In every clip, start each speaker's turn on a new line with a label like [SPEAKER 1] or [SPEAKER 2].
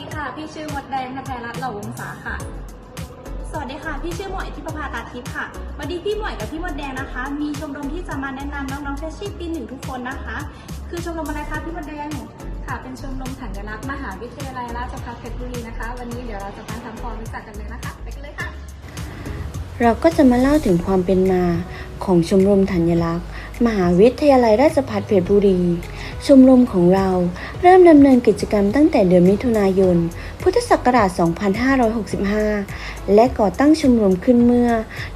[SPEAKER 1] ีค่ะ พี่ชื่อมดแดงนภัยรัตน์เหล่าวงศาค่ะ สวัสดีค่ะ พี่ชื่อหมวยทิพภาตาทิพย์ค่ะ วันนี้พี่หมวยกับพี่มดแดงนะคะ มีชมรมที่จะมาแนะนำน้องๆเฟชชี่ปีหนึ่งทุกคนนะคะ คือชมรมอะไรคะพี่มดแดง ค่ะ เป็นชมรมสัญลักษณ์มหาวิทยาลัยราชภัฏเพชรบุรีนะคะ วันนี้เดี๋ยวเราจะมาทำความรู้จักกันเลยนะคะ ไปกันเลยค่ะ
[SPEAKER 2] เราก็จะมาเล่าถึงความเป็นมาของชมรมธัญลักษณ์ มหาวิทยาลัยราชภัฏเพชรบุรี ชมรมของเรา เริ่มดำเนินกิจกรรมตั้งแต่เดือนมิถุนายน พุทธศักราช 2565 และก่อตั้งชมรมขึ้นเมื่อ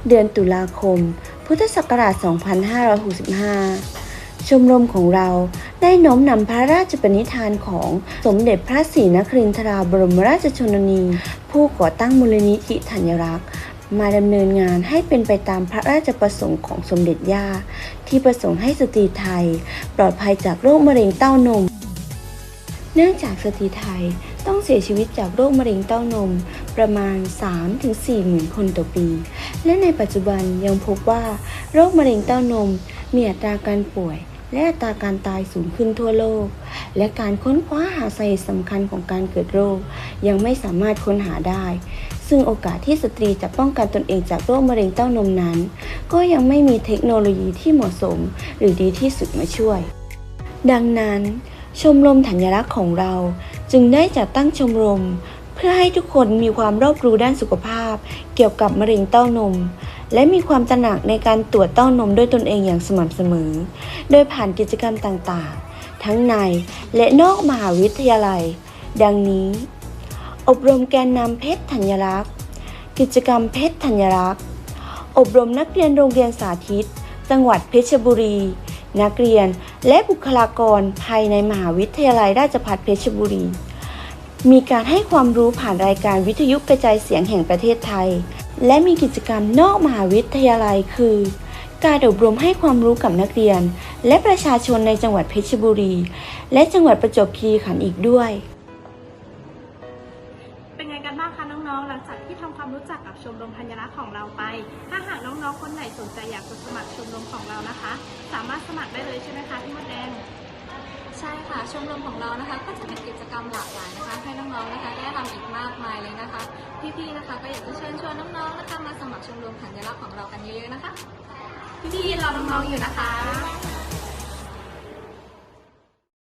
[SPEAKER 2] เดือนตุลาคม พุทธศักราช 2565 ชมรมของเราได้น้อมนำพระราชปณิธานของสมเด็จพระศรีนครินทราบรมราชชนนี ผู้ก่อตั้งมูลนิธิธัญรักษ์มาดำเนินงานให้เป็นไปตามพระราชประสงค์ของสมเด็จย่า ที่ประสงค์ให้สตรีไทย ปลอดภัยจากโรคมะเร็งเต้านม เนื่องจากสตรีไทยต้องเสียชีวิตจากโรคมะเร็งเต้านมประมาณ 3-4หมื่นคนต่อปี และในปัจจุบันยังพบว่า โรคมะเร็งเต้านมมีอัตราการป่วย และอัตราการตายสูงขึ้นทั่วโลก และการค้นคว้าหาสาเหตุสำคัญของการเกิดโรค ยังไม่สามารถค้นหาได้ ซึ่งโอกาสที่สตรีจะป้องกันตนเองจากโรคมะเร็งเต้านมนั้น ก็ยังไม่มีเทคโนโลยีที่เหมาะสม หรือดีที่สุดมาช่วย ดังนั้น ชมรมธัญรักษ์ของเรา จึงได้จัดตั้งชมรม เพื่อให้ทุกคนมีความรอบรู้ด้านสุขภาพ เกี่ยวกับมะเร็งเต้านม และมีความตระหนักในการตรวจเต้านมด้วยตนเองอย่างสม่ำเสมอ โดยผ่านกิจกรรมต่างๆ ทั้งในและนอกมหาวิทยาลัย ดังนี้ อบรมแกนนำเพชรธัญรักษ์ กิจกรรมเพชรธัญรักษ์ อบรมนักเรียนโรงเรียนสาธิต จังหวัดเพชรบุรี นักเรียน และบุคลากรภายในมหาวิทยาลัยราชภัฏเพชรบุรี มีการให้ความรู้ผ่านรายการวิทยุกระจายเสียงแห่งประเทศไทย และมีกิจกรรมนอกมหาวิทยาลัยคือ การอบรมให้ความรู้กับนักเรียน และประชาชนในจังหวัดเพชรบุรี และจังหวัดประจวบคีรีขันธ์อีกด้วย
[SPEAKER 1] ไงกันบ้างคะน้องๆ หลังจากที่ทำความรู้จักกับชมรมธัญรักษ์ของเราไป ถ้าหากน้องๆ คนไหนสนใจอยากจะสมัครชมรมของเรานะคะ สามารถสมัครได้เลยใช่ไหมคะพี่มดแดง
[SPEAKER 3] ใช่ค่ะชมรมของเรานะคะ ก็จะมีกิจกรรมหลากหลายนะคะ ให้น้องๆนะคะได้ทำอีกมากมายเลยนะคะ พี่ๆนะคะก็อยากจะเชิญชวนน้องๆนะคะมาสมัครชมรมสัญลักษณ์ของเรากันเยอะๆนะคะ
[SPEAKER 1] พี่ๆรอน้องๆอยู่นะคะ